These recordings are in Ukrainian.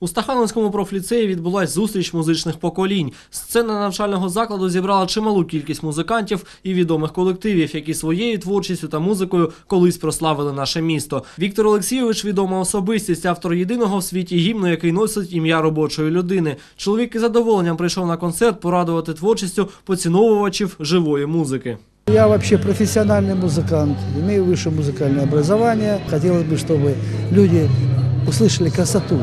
У Стахановському профліцеї відбулась зустріч музичних поколінь. Сцена навчального закладу зібрала чималу кількість музикантів і відомих колективів, які своєю творчістю та музикою колись прославили наше місто. Віктор Олексійович відома особистість, автор єдиного в світі гімну, який носить ім'я робочої людини. Чоловік із задоволенням прийшов на концерт порадувати творчістю поціновувачів живої музики. Я вообще профессиональный музыкант, имею высшее музыкальное образование. Хотелось бы, чтобы люди услышали красоту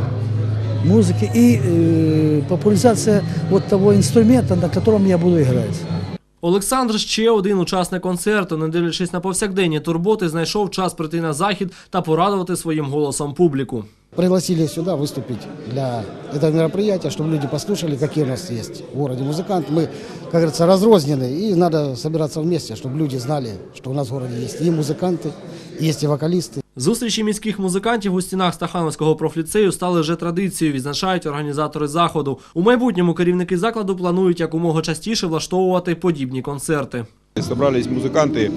музыки и э, популяризация вот того инструмента, на котором я буду играть. Олександр ще один учасник концерту, не дивлячись на повсякденні турботи, знайшов час прийти на захід та порадувати своїм голосом публіку. Пригласили сюда выступить для этого мероприятия, чтобы люди послушали, какие у нас есть в городе музыканты. Мы, как говорится, разрознены, и надо собираться вместе, чтобы люди знали, что у нас в городе есть и музыканты, есть и вокалисты. Зустрічі міських музикантів у стінах Стахановського профліцею стали вже традицією, відзначають організатори заходу. У майбутньому керівники закладу планують якомога частіше влаштовувати подібні концерти. Собрались музыканты,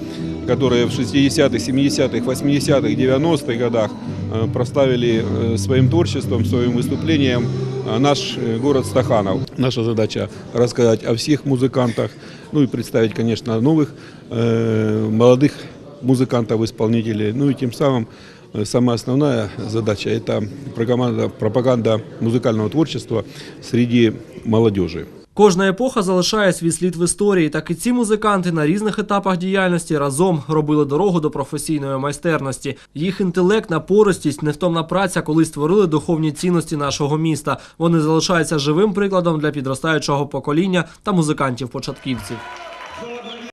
которые в 60-х, 70-х, 80-х, 90-х годах э, проставили э, своим творчеством, своим выступлением э, наш э, город Стаханов. Наша задача рассказать о всех музыкантах, ну и представить, конечно, новых э, молодых музыкантов-исполнителей. Ну и тем самым э, самая основная задача – это пропаганда, пропаганда музыкального творчества среди молодежи. Кожна епоха залишає свій слід в історії, так і ці музиканти на різних етапах діяльності разом робили дорогу до професійної майстерності. Їх інтелект, напористість, невтомна праця колись створили духовні цінності нашого міста. Вони залишаються живим прикладом для підростаючого покоління та музикантів-початківців.